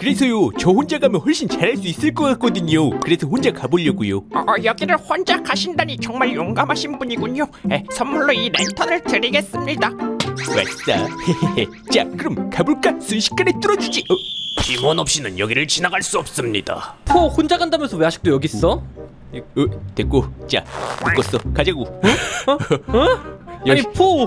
그래서요 저 혼자 가면 훨씬 잘할 수 있을 것 같거든요. 그래서 혼자 가보려고요. 어, 여기를 혼자 가신다니 정말 용감하신 분이군요. 에, 선물로 이 랜턴을 드리겠습니다. 왔어 자 그럼 가볼까? 순식간에 뚫어주지. 어, 팀원 없이는 여기를 지나갈 수 없습니다. 포 혼자 간다면서 왜 아직도 여기 있어? 어 됐고. 자 묶었어. 가자고. 어? 아니 여기 포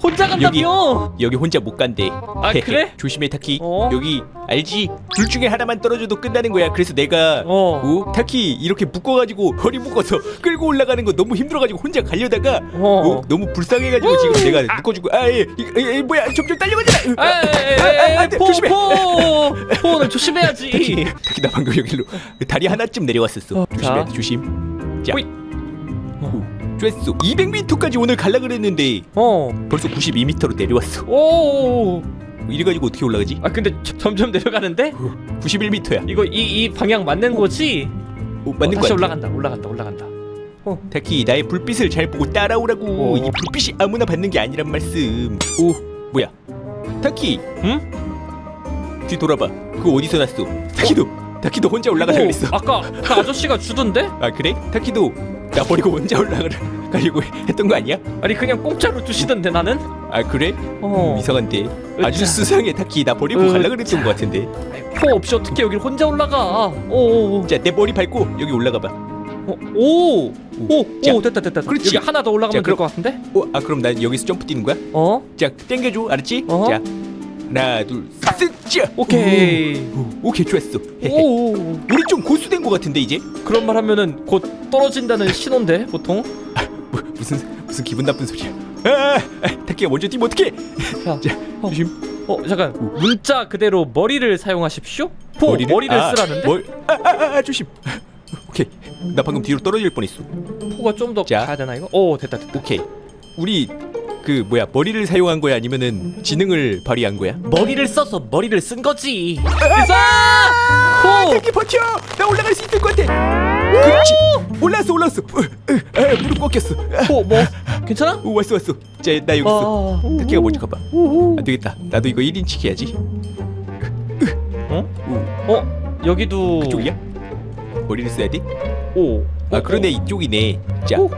혼자 간다며? 여기 혼자 못 간대 아, 그래? 조심해 타키 어? 여기 알지 둘 중에 하나만 떨어져도 끝나는 거야 그래서 내가 어. 어, 타키 이렇게 묶어가지고 허리 묶어서 끌고 올라가는 거 너무 힘들어가지고 혼자 가려다가 어. 어, 너무 불쌍해가지고 지금 내가 묶어주고 아예 예, 뭐야 점점 딸려가잖아 아, 아, 아, 에에에에 안 돼, 포 조심해. 포 포는 조심해야지. 타키 타키 나 방금 여기로 다리 하나쯤 내려왔었어 어, 조심해 자. 조심 자 호잇. 오, 좋았어 200m까지 오늘 갈라 그랬는데 어. 벌써 92m로 내려왔어 오. 이래가지고 어떻게 올라가지? 아 근데 저- 점점 내려가는데? 91m야 이거 이 이 방향 맞는 거지? 오, 맞는 어, 거 다시 같아 올라간다 올라간다 올라간다. 타키 나의 불빛을 잘 보고 따라오라고 어. 이 불빛이 아무나 받는 게 아니란 말씀 오 뭐야 타키 응? 뒤 돌아봐 그거 어디서 났어 타키도 타키도 혼자 올라가자 오, 그랬어 아까 그 아저씨가 주던데? 아 그래? 타키도 나 버리고 혼자 올라가려고 했던 거 아니야? 아니 그냥 공짜로 주시던데 나는? 아 그래? 어. 이상한데 아주 으쌰. 수상해 타키 나 버리고 으, 갈라 그랬던 거 같은데 포 없이 어떻게 여기 혼자 올라가? 오오오. 자내 머리 밟고 여기 올라가 봐 오. 오. 자, 오 됐다 됐다. 그렇지. 여기 하나 더 올라가면 자, 될 그럼- 것 같은데? 어? 아 그럼 난 여기서 점프 뛰는 거야? 어? 자 땡겨줘 알았지? 어? 자 하나 둘 셋 오케이. 오, 오케이 좋았어 오. 우리 좀 고수된 거 같은데 이제? 그런 말 하면은 곧 떨어진다는 신호인데 보통. 뭐, 무슨 무슨 기분 나쁜 소리야 아, 아 타키야 먼저 뛰면 어떡해 자, 자 어. 조심 어 잠깐 문자 그대로 머리를 사용하십시오. 포 머리를, 아, 쓰라는데 뭘? 아, 아, 아, 조심 오케이 나 방금 뒤로 떨어질 뻔했어 포가 좀 더 자. 가야 되나 이거? 오 됐다 됐다. 오케이 우리 그 뭐야 머리를 사용한 거야 아니면은 지능을 발휘한 거야? 머리를 써서 머리를 쓴 거지. 아, 포. 타키 버텨 나 올라갈 수 있을 것 같아 그렇지 올라왔어 올라왔어 으, 으, 아, 무릎 꺾였어 아, 포 뭐? 괜찮아? 오 왔어 왔어 자 나 여기 있어 아. 타키가 먼저 가봐 오. 안 되겠다 나도 이거 1인치 해야지 어? 오, 어? 여기도 그쪽이야? 머리를 써야 돼? 오. 아 어, 그러네 이쪽이네 자 오.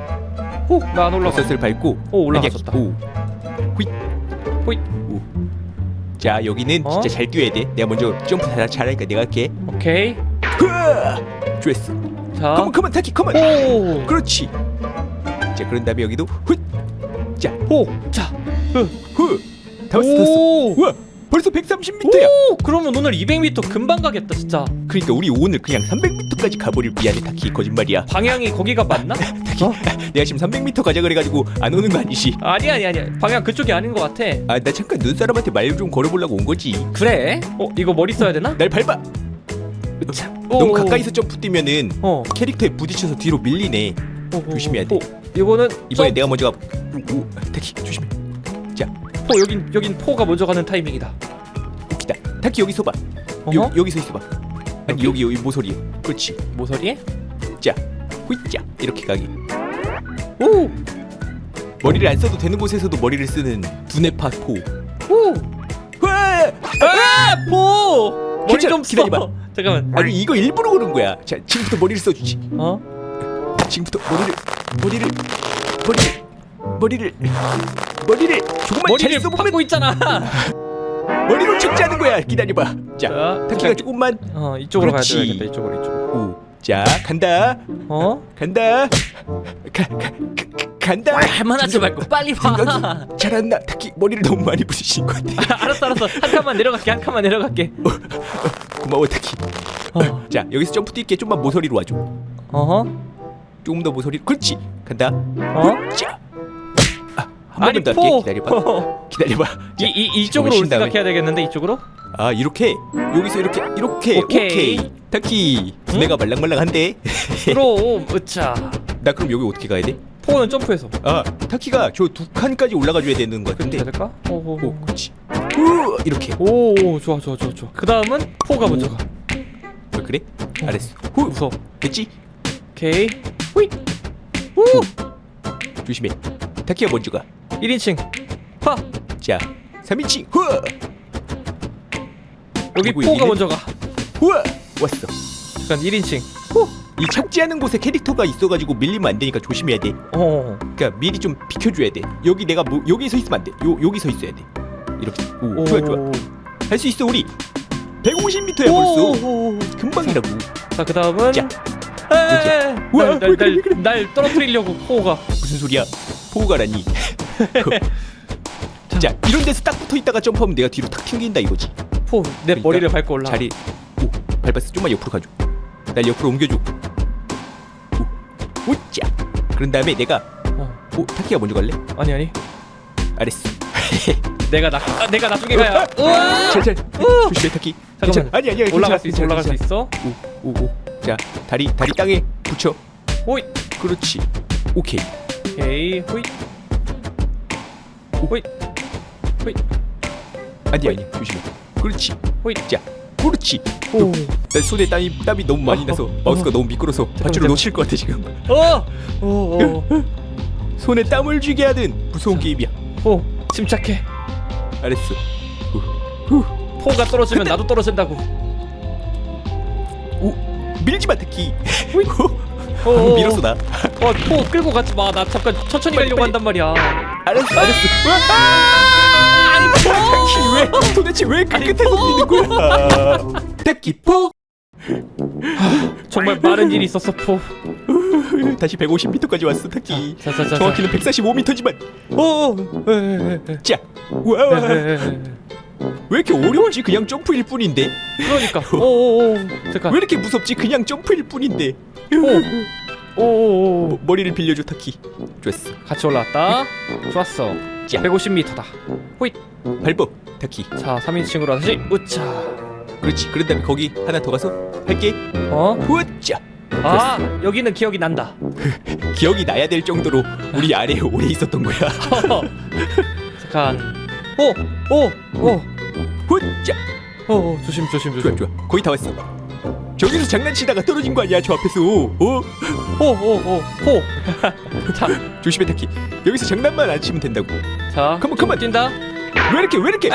오. 나안 올라가. 버섯을 밟고 오 올라가졌다. 오 후잇 호잇. 오. 자 여기는 어? 진짜 잘 뛰어야 돼 내가 먼저 점프 잘, 잘하니까 내가 할게 오케이. 흐아! 좋았어 자. 컴온 컴온 타키 컴온 오. 그렇지 자 그런 다음에 여기도 훗! 자 오. 자. 후! 다 왔어 다 왔어 오. 우와 벌써 130m야 오. 그러면 오늘 200m 금방 가겠다 진짜. 그러니까 우리 오늘 그냥 300m까지 가버릴 미안해 타키 거짓말이야 방향이 거기가 맞나? 타키 어? 내가 지금 300m 가자 그래가지고 안 오는 거 아니지 아니 아니 아니 방향 그쪽이 아닌 것 같아. 아 나 잠깐 눈사람한테 말 좀 걸어보려고 온 거지 그래? 어 이거 머리 써야 되나? 날 밟아 자, 너무 오. 가까이서 점프 뛰면은 어. 캐릭터에 부딪혀서 뒤로 밀리네 조심해야 돼. 오, 이거는 이번에 점- 내가 먼저 가 오, 오, 타키 조심해 포 여긴 여긴 포가 먼저 가는 타이밍이다. 웃기다 타키 여기 서봐 어허? 여, 여기서 있어봐 아니 여기? 여기 모서리 그렇지 모서리에? 자 후이자 이렇게 가기 오. 머리를 안 써도 되는 곳에서도 머리를 쓰는 두뇌파 포 오. 와! 아 포. 머리 괜찮아, 좀 써. 기다려봐. 잠깐만. 아니 이거 일부러 그런 거야 자 지금부터 머리를 써주지 어? 지금부터 머리를 머리를 머리를 머리를 머리를 조금만 머리를 잘 써보면 받고 있잖아. 머리로 축제하는 거야 기다려봐 자 자, 타키가 조금만 어 이쪽으로 가야 그렇지. 되겠다. 이쪽으로 이쪽으로. 오, 자 간다 어? 간다 가, 가, 가, 간다 할만하지 말고 빨리 봐. 생각이 잘안나 타키 머리를 너무 많이 부딪히는 것 같아 알았어 알았어 한 칸만 내려갈게 한 칸만 내려갈게. 고마워 타키 어. 자 여기서 점프 뛸게 좀만 모서리로 와줘 어허. 조금 더 모서리 그렇지 간다 어? 자 아니 한번 더 포. 할게 기다려봐 기다려봐 이, 이 이쪽으로 올 다음에. 생각해야 되겠는데 이쪽으로? 아 이렇게 여기서 이렇게 이렇게 오케이. 오케이, 타키 두뇌가 말랑말랑한데 그럼 으차. 나 그럼 여기 어떻게 가야 돼? 포는 점프해서. 아 타키가 저 두 칸까지 올라가 줘야 되는 것 같은데 될까? 오, 오 그렇지 우 이렇게 오, 오, 좋아, 좋아, 좋아, 좋아. 그 다음은 포가 먼저 가. 어, 그래? 알았어 후 무서워. 됐지? 오케이. 후이. 우. 조심해 타키가 먼저 가 1인칭. 파. 자, 3인칭. 후! 여기 그리고 포가 여기는? 먼저 가. 우와 왔어. 잠깐 1인칭. 이 착지 않은 곳에 캐릭터가 있어가지고 밀리면 안 되니까 조심해야 돼. 어. 그러니까 미리 좀 비켜줘야 돼. 여기 내가 뭐 여기 서 있으면 안돼. 요 여기 서 있어야 돼. 이렇게. 오, 좋아 좋아. 할 수 있어 우리. 150m야 벌써. 금방이라고. 자그 다음은 자, 우와, 왜 그래, 왜 그래? 날날 떨어뜨리려고 포가. 무슨 소리야? 포가라니 자 이런 데서 딱 붙어 있다가 점프하면 내가 뒤로 탁 튕긴다 이거지. 포 내 그러니까 머리를 밟고 올라 자리 오 밟았어. 좀만 옆으로 가줘. 날 옆으로 옮겨줘. 오 오짜. 그런 다음에 내가 어. 오 타키가 먼저 갈래? 아니 아니. 알았어. 내가 나 아, 내가 나중에 가야. 우와! 잘 잘. 조심해 타키. 괜찮아. 잠깐만. 아니 아니야 올라갈 수 있어 올라갈 수 있어? 오 오 오 자 다리 다리 땅에 붙여. 호이 그렇지. 오케이. 오케이 호이 호이 호이 아니 아니 조심해 그렇지 호이 자 그렇지 오. 난 손에 땀이 땀이 너무 많이 나서 어, 마우스가 어. 너무 미끄러서 밧줄을. 놓칠 것 같아 지금 어! 오, 오, 손에 땀을 쥐게 하는 무서운 게임이야 오, 침착해. 알았어 포가 떨어지면 나도 떨어진다고. 오 밀지마 타키 오, 밀었어 나 어, 포 끌고 가지 마. 나 잠깐 천천히 가려고. 한단 말이야. 알았어 알았어. 아니 타키 왜 도대체 왜 끝에서 뛰는 거야? 타키 포! 정말 많은 일이 있었어, 포. 다시 150m까지 왔어 타키 자, 자, 자, 자. 정확히는 145m지만. 오, 오, 에, 에, 에, 자 와와. 에, 에, 에. 왜 이렇게 어려운지 그냥 점프일 뿐인데? 그러니까. 오, 오, 오. 잠깐. 왜 이렇게 무섭지? 그냥 점프일 뿐인데. 오, 오, 오, 오. 뭐, 머리를 빌려줘 타키 좋았어 같이 올라왔다. 좋았어. 자. 150m다. 호잇. 밟어 타키 자, 3인칭으로 다시 우차. 그렇지 그런 다음에 거기 하나 더 가서 할게 어? 후자 아, 여기는 기억이 난다. 기억이 나야 될 정도로 우리 아래에 오래 있었던 거야 잠깐. 오, 오, 오. 후자 어, 어, 조심 조심 좋아 조심. 좋아 거의 다 왔어 저기서 장난치다가 떨어진 거 아니야 저 앞에서 어 오, 오, 오, 호. 자, 조심해 타키 여기서 장난만 안 치면 된다고 자, 컴온, 좀 컴온. 뛴다. 왜 이렇게 왜 이렇게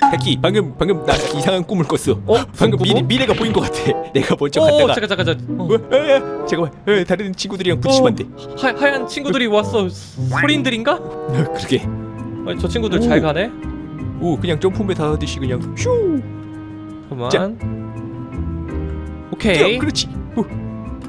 타키 방금 방금 나 이상한 꿈을 꿨어 어? 방금 미래, 꾸고? 미래가 보인 것 같아 내가 먼저 오, 갔다가 잠깐 잠깐 잠깐. 어. 어, 에, 에, 잠깐만 에, 다른 친구들이랑 부딪히면 안돼 하, 하얀 친구들이 왔어. 소린들인가? 그러게 아니, 저 친구들 오. 잘 가네. 오 그냥 점프맨 다 하듯이 그냥 슈 잠깐만. 자. 오케이. 뛰어 그렇지 오,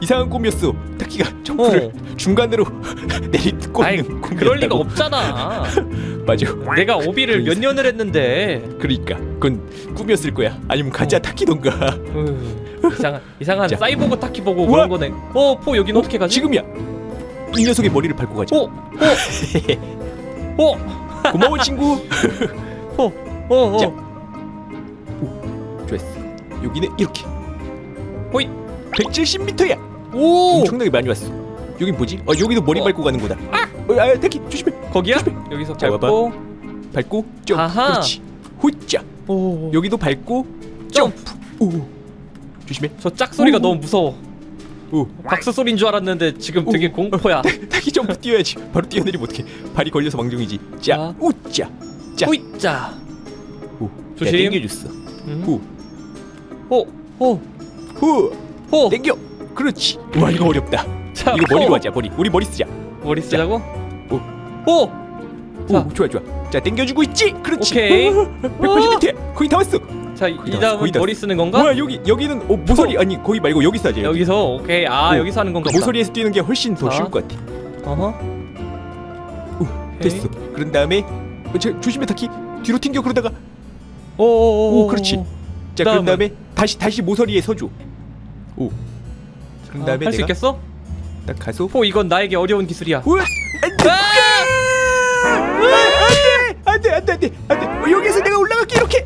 이상한 꿈이었어 타키가 점프를 중간으로 내리고 아이, 있는 꿈이었다고 그럴 리가 없잖아. 맞아 내가 오비를 몇 년을 했는데. 그러니까 그건 꿈이었을 거야 아니면 가짜 타키던가 으, 이상한 이상한 자. 사이보그 타키 보고 우와. 그런 거네. 어, 포 여긴 어떻게 가지? 지금이야 이 녀석의 머리를 밟고 가자 오, 오, 오, 고마워 친구 오, 오, 자. 오. 좋았어 여기는 이렇게 호잇. 170m야 오. 엄청나게 많이 왔어 여긴 뭐지? 어 여기도 머리 어. 밟고 가는 거다 어, 아 타키 조심해 거기야? 여기서 자, 밟고. 밟고 점프 아하. 그렇지 후짜 오. 여기도 밟고 점프 오 조심해 저 짝소리가 오. 너무 무서워. 오 박수 소리인 줄 알았는데 지금 되게 오. 공포야. 타기 점프 뛰어야지 바로 뛰어내리면 어떡해 발이 걸려서 망정이지 자 자. 우짜 자. 호잇 자. 오 조심. 내가 당겨줬어 음. 후 호, 호, 후 호. 당겨 그렇지 와 이거 어렵다 자, 이거 머리로 호. 하자 머리 우리 머리 쓰자 머리 쓰자고? 오. 호. 자. 오 좋아 좋아 자 당겨주고 있지 그렇지 오케이. 180m 거의 다 왔어 자, 이 거의 다 왔어, 다음은 다 머리. 쓰는 건가? 뭐야 여기 여기는 어, 모서리 아니 거기 말고 여기서 하자 여기. 여기서 오케이. 아, 오. 여기서 하는 건가? 보다. 모서리에서 뛰는 게 훨씬 더 자. 쉬울 것 같아 어허. 오 됐어 그런 다음에 어, 저, 조심해 타키 뒤로 튕겨 그러다가 오, 오, 오, 오, 그렇지. 자 그런 그다음은? 다음에 다시 다시 모서리에 서줘 오. 그런 아, 다음에 할수 내가 있겠어? 딱 가서 포 이건 나에게 어려운 기술이야. 우 안돼! 안돼! 안돼! 안돼! 안돼! 어, 여기서 내가 올라갈게 이렇게!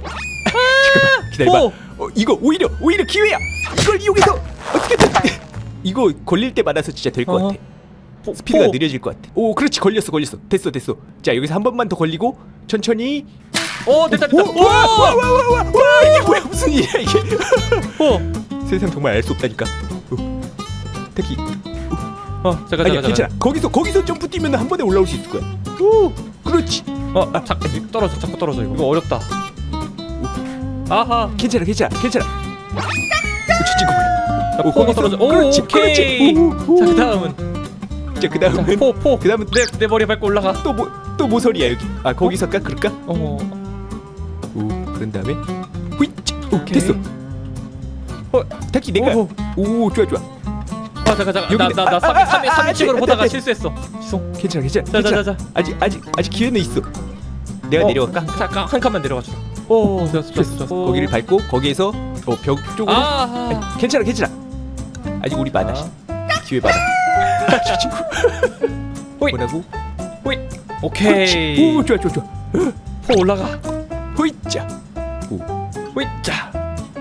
잠깐만 기다려봐. 포. 어, 이거 오히려 오히려 기회야! 이걸 이용해서 어떻게든 이거 걸릴 때 많아서 진짜 될 것 어허. 같아. 포, 스피드가 포. 느려질 것 같아. 오 그렇지. 걸렸어 걸렸어. 됐어 됐어. 자 여기서 한 번만 더 걸리고 천천히. 어, 됐다 됐다. 오! 와 와 와 와와 이게 뭐야? 무슨 일이야 이게? 어. 세상 정말 알 수 없다니까 어. 택기 어, 잠깐 아니야 잠깐 괜찮아 잠깐. 거기서 거기서 점프 뛰면 한 번에 올라올 수 있을 거야 오 그렇지 어, 아, 떨어져. 자꾸 떨어져. 이거. 이거 어렵다. 아하. 괜찮아 괜찮아 괜찮아 자, 오, 포가 거기서. 떨어져. 오, 그렇지, 오케이. 그렇지. 오, 오, 자, 오. 그다음은 자 자, 그다음은 포, 포. 그다음은 내, 내 머리 밟고 올라가. 또뭐또 모서리야 여기 아 거기서 깎을까? 어. 오 그런 다음에 후잇 오 오케이. 됐어 어 타키 내가 오. 오 좋아 좋아 아, 잠깐, 잠깐. 나, 여기- 나, 나 아, 3, 아, 3, 아, 3, 아, 3층으로 아, 보다가 아, 실수했어. 죄송. 괜찮아 괜찮아 자, 자, 괜찮아 자, 자. 아직 아직 아직 기회는 있어 내가 어, 내려갈까? 잠깐 한 칸만 내려가 주라. 오, 좋았어, 좋았어, 좋았어. 거기를 밟고 거기에서 어, 벽 쪽으로 아, 아니, 아. 괜찮아 괜찮아 아직 우리 많아 기회 많아 저 친구. 뭐라고? 호잇. 그렇지. 오케이. 오 좋아 좋아 좋아 포 올라가. 호잇자 호잇. 자.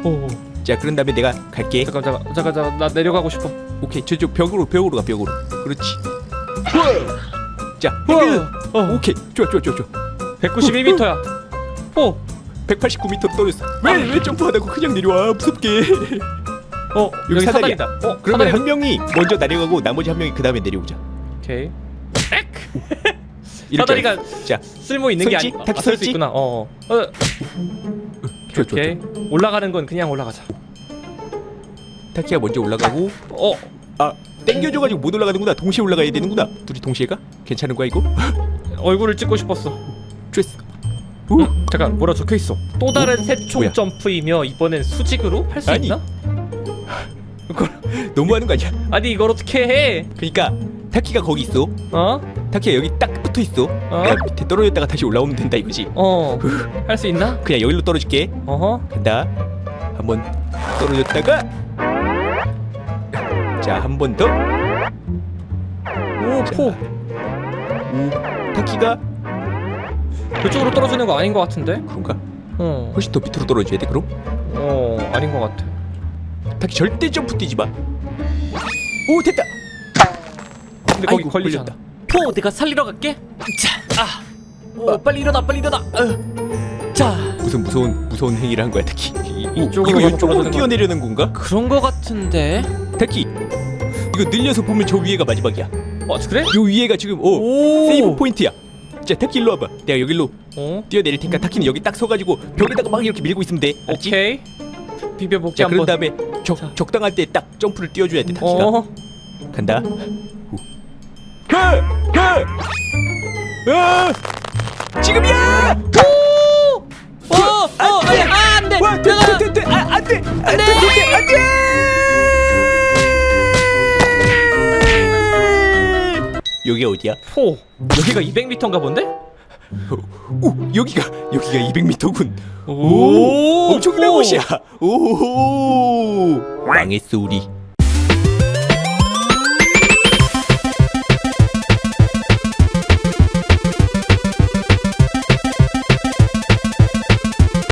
오. 자 그런 다음에 내가 갈게 잠깐, 잠깐, 잠깐, 잠깐. 나 내려가고 싶어. 오케이 저쪽 벽으로 벽으로 가 벽으로 그렇지 자. 땡겨 어. 오케이 좋아 좋아 좋아 좋아 191m야. 포. 189m 떨어졌어 왜 왜 점프하다고 그냥 내려와 무섭게 어, 여기 여기 사다리다. 사다리다. 어, 그러면 사다리. 한 명이 먼저 내려가고 나머지 한 명이 그 다음에 내려오자 오케이. 이렇게 사다리가 하자. 자 쓸모 있는 게? 아니. 타키 아, 설수? 있구나. 어. 어. 어. 오케이. 올라가는 건 그냥 올라가자. 타키가 먼저 올라가고 어. 아 땡겨줘가지고 못 올라가는구나 동시에 올라가야 되는구나 둘이 동시에 가? 괜찮은 거야 이거? 얼굴을 찍고 싶었어. 좋았어 오 응? 잠깐 뭐라 적혀 있어. 또 다른 새총 뭐야? 점프이며 이번엔 수직으로 할 수 아니. 있나? 너무하는 거 아니야 아니 이걸 어떻게 해? 그러니까 타키가 거기 있어 어? 타키가 여기 딱 붙어 있어 어? 내가 밑에 떨어졌다가 다시 올라오면 된다 이거지 어. 할 수 있나? 그냥 여기로 떨어질게 어허. 간다 한번 떨어졌다가 자 한 번 더 오 포. 오 타키가 그쪽으로 떨어지는 거 아닌 것 같은데? 그런가? 어. 훨씬 더 밑으로 떨어져야 돼 그럼? 어 아닌 것 같아. 타키 절대 점프 뛰지 마. 오 됐다. 근데 거기 걸리잖아. 걸렸다. 포 내가 살리러 갈게. 자. 아. 오 빨리 일어나 빨리 일어나. 어. 자. 무슨 무서운 무서운 행위를 한 거야 타키. 이, 오, 이쪽으로 이거 이쪽으로. 뛰어내려는 건가? 그런 거 같은데. 타키 이거 늘려서 보면 저 위에가 마지막이야. 어 그래? 요 위에가 지금 오, 오. 세이브 포인트야. 자 타키 일로 와봐. 내가 여기로 어. 뛰어내릴 테니까 타키는 여기 딱 서가지고 벽에다가 막 이렇게 밀고 있으면 돼. 알지? 오케이. 비벼볼게 자 그런 한번. 다음에 적, 자. 적당할 때 딱 점프를 뛰어줘야 돼 타키가. 어. 간다. 후. 하! 하! 아! 지금이야! 어, 어, 아니, 아, 안 돼. 와, 돼, 내가 돼, 돼, 돼. 아, 안 돼. 안 돼. 안 돼. 안 돼. 여기 어디야? 포. 여기가 200m인가 본데? 오, 여기가 여기가 200m군. 오, 엄청난 오. 곳이야. 오, 망했어 우리.